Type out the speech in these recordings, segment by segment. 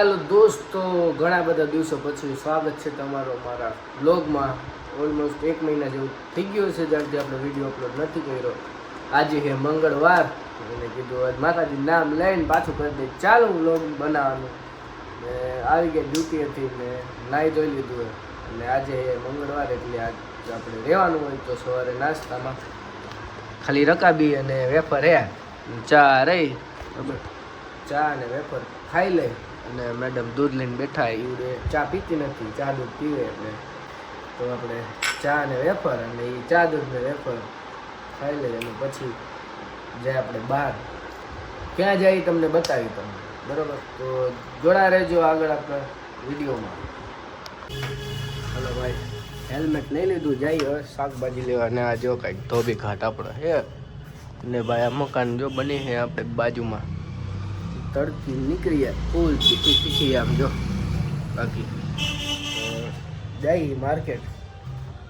હાલ દોસ્તો, ઘણા બધા દિવસો પછી સ્વાગત છે તમારો મારા બ્લોગમાં ઓલમોસ્ટ એક મહિના જેવું થઈ ગયું છે જ્યારથી આપણે વીડિયો અપલોડ નથી કર્યો. આજે હે મંગળવાર. એને કીધું આજ માતાજી નામ લઈને પાછું કરી દે. ચાલુ બ્લોગ બનાવવાનું ને આવી ગયા ડ્યુટી હતી ને નાહી ધોઈ લીધું અને આજે હે મંગળવાર એટલે આજ આપણે રહેવાનું હોય તો સવારે નાસ્તામાં. ખાલી રકાબી અને વેફર હે. ચા રહી. બરાબર ચા અને વેફર ખાઈ લે અને મેડમ દૂધ લઈને બેઠા ઈવડે ચા પીતી નથી, ચા દૂધ પીવે એટલે. તો આપણે ચા અને વેફર અને એ ચા દૂધ ને વેફર ખાઈ લઈએ અને પછી જાય આપણે બહાર. ક્યાં જાય તમને બતાવી તમને, બરાબર? તો જોડા રહેજો આગળ આપણે વિડીયોમાં. હલો ભાઈ, હેલ્મેટ લઈ લીધું જઈએ શાકભાજી લેવા. અને આ જો કાંઈક ધોબી ઘાટ આપણો હે. ને ભાઈ આ મકાન જો બની છે આપણે બાજુમાં. તડકી જાય ફૂલ ચીકી ચીકી આમ જો. બાકી જઈ માર્કેટ.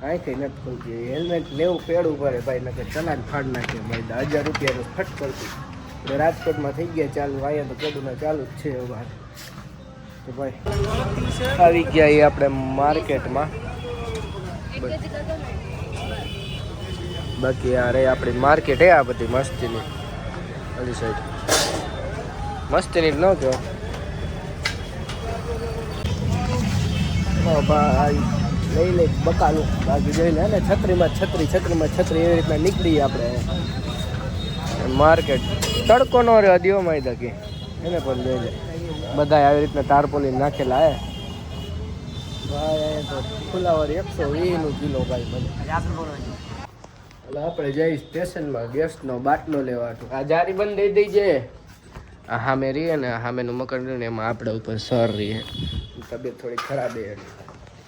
અહીંથી નથી ખોલતી. હેલ્મેટ લેવું પેડવું પડે ભાઈ, નકર ચલાન ફાડ નાખે. ભાઈ હજાર રૂપિયાનું ફટ કરતી રાજકોટમાં થઈ ગયા ચાલુ, અહીંયા તો કેદુના ચાલુ જ છે બહાર તો ભાઈ, આવી ગયા એ આપણે માર્કેટમાં. બાકી આ રે આપણી માર્કેટ, હે આ બધી મસ્તીની. અલી સાઈડ મસ્તીની જ ન ઓ ભાઈ લઈ લઈ બકાલું. બાકી જોઈ લે ને છત્રીમાં છત્રી છત્રીમાં છત્રી એવી રીતના નીકળી આપણે. માર્કેટ તડકો નો રહ્યો દીવો મારી દકી એને પણ જોઈ લે. બધા આવી રીતના તારપોલી નાખેલા હે. ભાઈ તો ફુલાવર એકસો વીસનું કિલો ભાઈ મને. એટલે આપણે જઈ સ્ટેશનમાં ગેસનો બાટલો લેવા આ જારી બંધ દઈ દઈ આ સામે રહીએ ને સામેનું મકાન રહ્યું ને એમાં આપણે ઉપર સર રહીએ તબિયત થોડી ખરાબ એ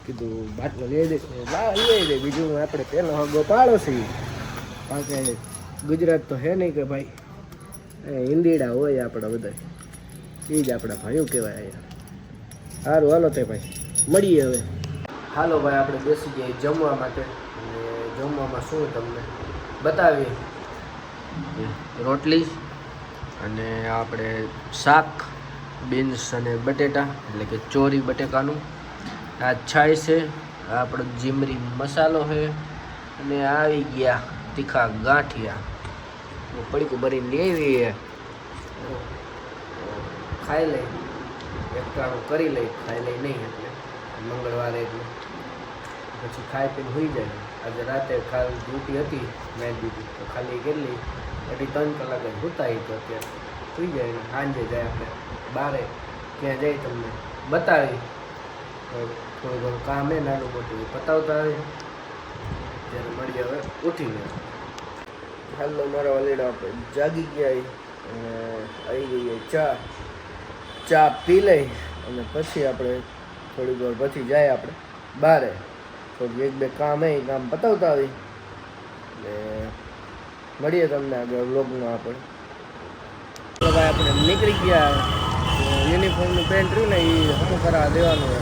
કીધું, બાટલો લઈ દે. લઈ દે. બીજું આપણે પહેલો હગો પાડો છીએ કારણ કે ગુજરાત તો હે નહીં કે ભાઈ. હિન્દીડા હોય આપણા બધા. એ જ આપણા ભાઈઓ કહેવાય અહીંયા. સારું, હાલો તે ભાઈ. મળીએ હવે. હાલો ભાઈ, આપણે બેસી જઈએ જમવા માટે. જમવામાં શું તમને બતાવીએ? રોટલી. અને આપણે શાક બીન્સ અને બટેટા, એટલે કે ચોરી બટેકાનું. આ છાય છે, આપણો જીમરી મસાલો છે, અને આવી ગયા તીખા ગાંઠિયા. પડીકું ભરી લેવી ખાઈ લઈ. એકટાણું કરી લઈ, ખાઈ લઈ નહીં એટલે. મંગળવારે એટલે. પછી ખાઈ પીને હોઈ જાય. આજે રાતે ખાલી ડ્યુટી હતી, મેં ડ્યુટી તો ખાલી કેટલી અઢી ત્રણ કલાક જ હુતાઈ તો અત્યારે સુઈ જાય ને સાંજે જાય આપણે બારે, ત્યાં જઈ તમને બતાવી. થોડું ઘણું કામ એ નાનું મોટું પતાવતા આવે ત્યારે મળી હવે ઉઠીને. હાલો મારા વાલીડા જાગી ગયા અને આવી ગઈ ચા. ચા પી લઈ અને પછી આપણે થોડીક વાર પછી જાય આપણે બારે. થોડું એક બે કામ એ કામ પતાવતા આવી એટલે મળીએ તમને આગળ વ્લોગમાં આપણે. ભાઈ આપણે નીકળી ગયા યુનિફોર્મનું પેન્ટ રહ્યું ને એ હમું કરા દેવાનું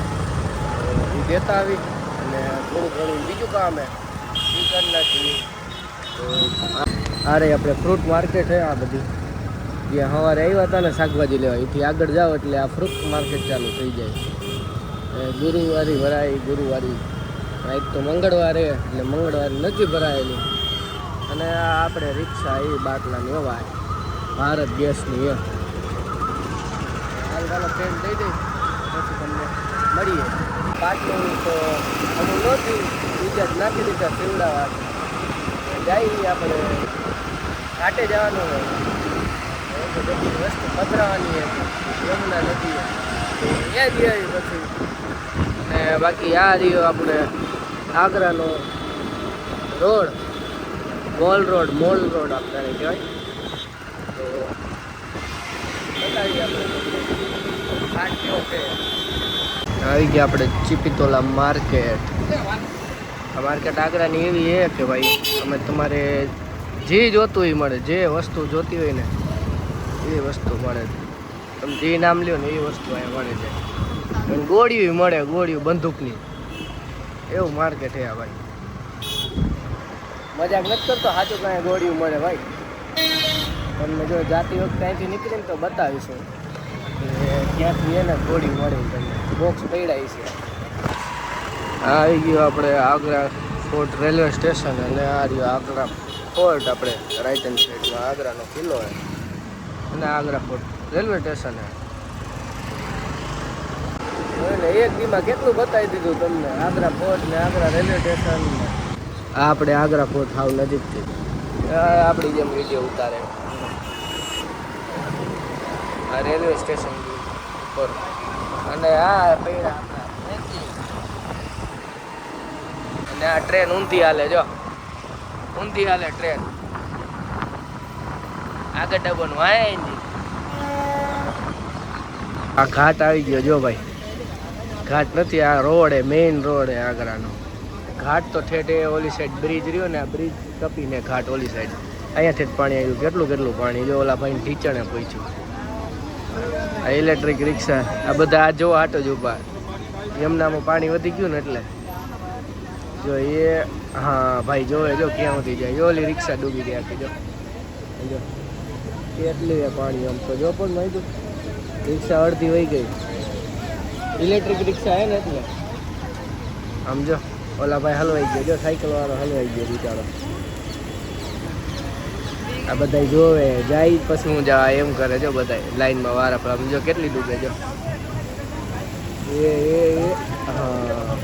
એ દેતા આવી અને થોડું ઘણું બીજું કામ હે એ કરી નાખી તો આ આપણે ફ્રૂટ માર્કેટ હે આ બધી. જે સવારે આવ્યા હતા ને શાકભાજી લેવા, એથી આગળ જાઓ એટલે આ ફ્રૂટ માર્કેટ ચાલુ થઈ જાય. ગુરુવારી ભરાય, ગુરુવારી. આજ તો મંગળવારે, એટલે મંગળવારે નથી ભરાયેલી. અને આપણે રિક્ષા એ બાટલાની હવા ભારત ગેસની એ. હાલ ચાલો ટ્રેન દઈ દઈ. પછી તમને મળીએ. બાટલું તો અમુક નહોતી બીજા નાખી દીધા પીવડાવા જઈએ આપણે ઘાટે જવાનું હોય. બધી વસ્તુ પધરાવાની યમુના નદી ત્યાં જઈએ પછી. અને બાકી આ રહ્યો આપણે આગ્રાનો road. Mall road mall road આપણે કહેવાય. આવી ગયા આપણે ચીપીતોલા માર્કેટ. આ માર્કેટ આગ્રાની એવી એ કે ભાઈ, અમે તમારે જે જોતું હોય મળે, જે વસ્તુ જોતી હોય ને, એ વસ્તુ મળે. તમે જે નામ લ્યો ને એ વસ્તુ અહીંયા મળે છે ગોળીઓ મળે, ગોળીઓ બંદૂકની. એવું માર્કેટ છે આ ભાઈ. મજાક નથી કરતો સાચું કાંઈ ગોળીઓ મળે ભાઈ. તમને જો જાતી વખતે અહીંથી નીકળીને તો બતાવીશું કે ક્યાંથી એને ગોળી મળી તમને. બોક્સ પડ્યા છે. આવી ગયું આપણે આગ્રા ફોર્ટ રેલવે સ્ટેશન અને આ રહ્યો આગ્રા ફોર્ટ આપણે રાઈટ હેન્ડ સાઈડમાં આગ્રાનો કિલ્લો છે. અને આગ્રા ફોર્ટ રેલવે સ્ટેશન છે. એક દીમાં કેટલું બતાવી દીધું તમને? આગ્રા ફોર્ટ ને આગ્રા રેલવે સ્ટેશન આપણે આગ્રા ફોર્ટ હાવ નજીકથી. આપણી જેમ વીડિયો ઉતારે. આ રેલવે સ્ટેશન પર અને આ પૈડા અને આ ટ્રેન ઊંધી હાલે, જો. ઊંધી હાલે ટ્રેન. આગળ ડબ્બાનું વાંજી આ ઘાટ આવી ગયો, જો ભાઈ. ઘાટ નથી, આ રોડ એ મેઇન રોડ એ આગ્રાનો. ઘાટ તો ઠેઠે ઓલી સાઈડ બ્રિજ રહ્યો ને, આ બ્રિજ કપીને ઘાટ ઓલી સાઈડ અહીંયાથી જ પાણી આવ્યું, કેટલું કેટલું પાણી? જો ઓલા ભાઈ ઢીચણે પહોંચ્યું આ ઇલેક્ટ્રિક રિક્ષા આ બધા આ જો આટો જ ઊભા. એમનામાં પાણી વધી ગયું ને એટલે. જો એ, હા, ભાઈ જોવે જો ક્યાં સુધી જાય. જો ઓલી રિક્ષા ડૂબી ગયા કે જો. જો. કેટલી પાણી આમ તો જો પણ નહીં રિક્ષા અડધી વહી ગઈ. ઇલેક્ટ્રિક રિક્ષા હે ને એટલે. આમ જો. ઓલા ભાઈ હલવાઈ ગયો જો સાયકલ વાળો હલવાઈ ગયો બિચારો આ બધા જોવે જાય પછી હું જવા એમ કરે જો બધા લાઈનમાં વારા આમ જો કેટલી ડૂબે જો એ એ હા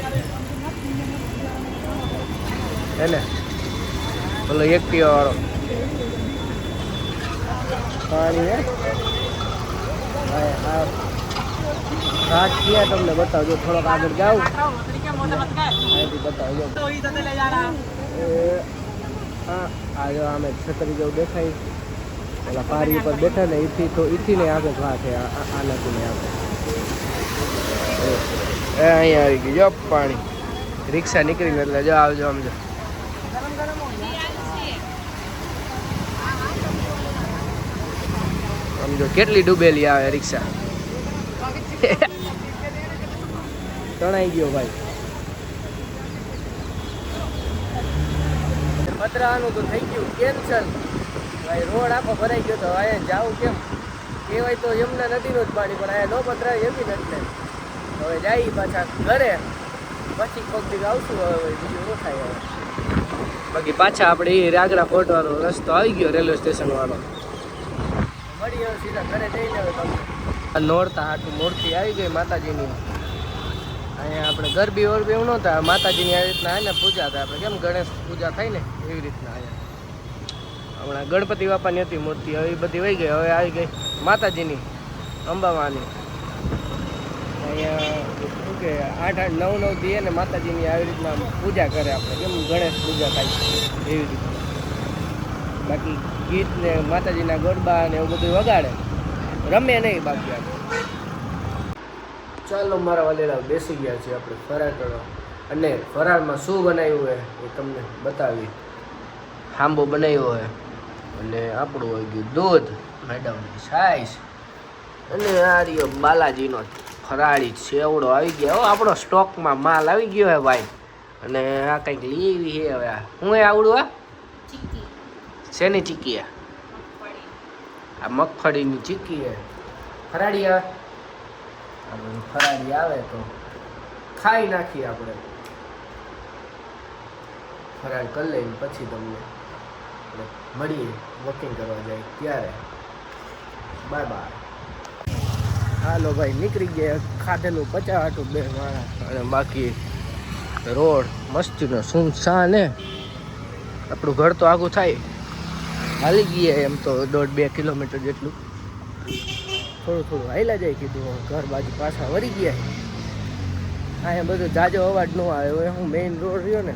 હે ને ઓલો એક્ટિવા વાળો પાણી હે હા, તમને બતાવજો થોડોક આગળ જાઉં છતરી જેવું દેખાય ઓલા પારી ઉપર બેઠા ને તો ઈથી ને આગળ આનાથી ને એ અહીંયા આવી ગયું જો પાણી રિક્ષા નીકળીને એટલે જો આવજો આમ જો આમ જો કેટલી ડૂબેલી આવે રિક્ષા તણાઈ ગયો ભાઈ પતરાનું તો થઈ ગયું કેન્સલ ભાઈ, રોડ આખો ભરાઈ ગયો તો અહીંયા જાવું કેમ? કહેવાય તો યમુના નદીનું જ પાણી, પણ અહીંયા નો પતરાય એમની નથી હવે જાય પાછા ઘરે. પછી દી આવશું હવે, બીજું ન થાય હવે. બાકી પાછા આપણે એ રાગડા ફોટવાનો રસ્તો આવી ગયો રેલવે સ્ટેશન વાળો. મળી હવે સીધા ઘરે જઈને હવે તમને. આ નોરતા હાટું મૂર્તિ આવી ગઈ માતાજીની. અહીંયા આપણે ગરબી વરબી એવું નહોતા માતાજીની આવી રીતના આવીને પૂજા થાય. આપણે કેમ ગણેશ પૂજા થાય ને એવી રીતના અહીંયા હમણાં ગણપતિ બાપાની હતી મૂર્તિ, હવે બધી વહી ગઈ, હવે આવી ગઈ માતાજીની, અંબામાની. અહીંયા શું કે, આઠ આઠ નવ નવ દીએ ને માતાજીની આવી રીતના પૂજા કરે આપણે, કેમ ગણેશ પૂજા થાય એવી રીતના. બાકી ગીત ને માતાજીના ગરબા ને એવું બધું વગાડે. રમે નહીં બાકી આપણે ચાલો મારા વાલેલા બેસી ગયા છીએ આપણે ફરાર કરવા. અને ફરારમાં શું બનાવ્યું હોય એ તમને બતાવી. હાંબો બનાવ્યો હોય અને આપણું હોય ગયું દૂધ મેડમની સાઈઝ. અને આ રહ્યો બાલાજીનો ફરાળી સેવડો આવી ગયો. હો, આપણો સ્ટોકમાં માલ આવી ગયો હે ભાઈ. અને આ કંઈક લીવી છે હવે આ. હું એ આવડું આ? શેની ચીકી આ આ મગફળીની ચીકી હે. ફરાળી આવે આ બધું આવે તો ખાઈ નાખીએ આપણે. ફરાળ કરી લઈને પછી તમને મળીએ વોકિંગ કરવા જાય ત્યારે. બાય બાય હાલો ભાઈ, નીકળી ગયા. ખાધેલું પચાવાટું બે માણસ અને બાકી રોડ મસ્તીનો સુનસાન ને આપણું ઘર તો આગું થાય. હાલી ગયા એમ તો દોઢ બે કિલોમીટર જેટલું. થોડું થોડું હાઈલા જાય કીધું ઘર બાજુ પાછા વળી ગયા. અહીંયા બધું જાજો અવાજ ન આવે, હવે હું મેઇન રોડ રહ્યો ને,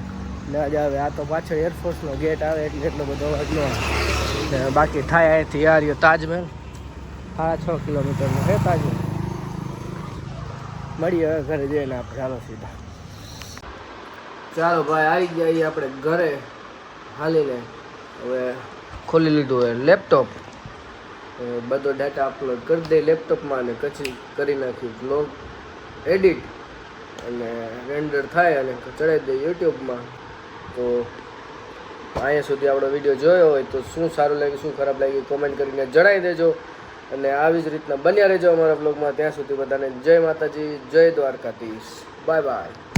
ના જ આવે, આ તો પાછળ એરફોર્સનો ગેટ આવે, એટલે એટલો બધો અવાજ ન આવે. બાકી થાય અહીંથી આ રહ્યો તાજમહેલ. સાડા છ કિલોમીટરનો છે તાજમહેલ. મળીએ હવે ઘરે જઈને આપણે ચાલો સીધા. ચાલો ભાઈ, આવી ગયા આપણે ઘરે. હાલીને હવે ખોલી લીધું હોય લેપટોપ બધો ડેટા અપલોડ કરી દે લેપટોપમાં અને પછી કરી નાખ્યું બ્લોગ એડિટ અને રેન્ડર થાય અને ચડાવી દે યુટ્યુબમાં તો અહીંયા સુધી આપણો વીડિયો જોયો હોય તો શું સારું લાગ્યું, શું ખરાબ લાગ્યું કોમેન્ટ કરીને જણાવી દેજો. અને આવી જ રીતના બન્યા રહેજો અમારા બ્લોગમાં ત્યાં સુધી બધાને જય માતાજી, જય દ્વારકાધીશ. Bye bye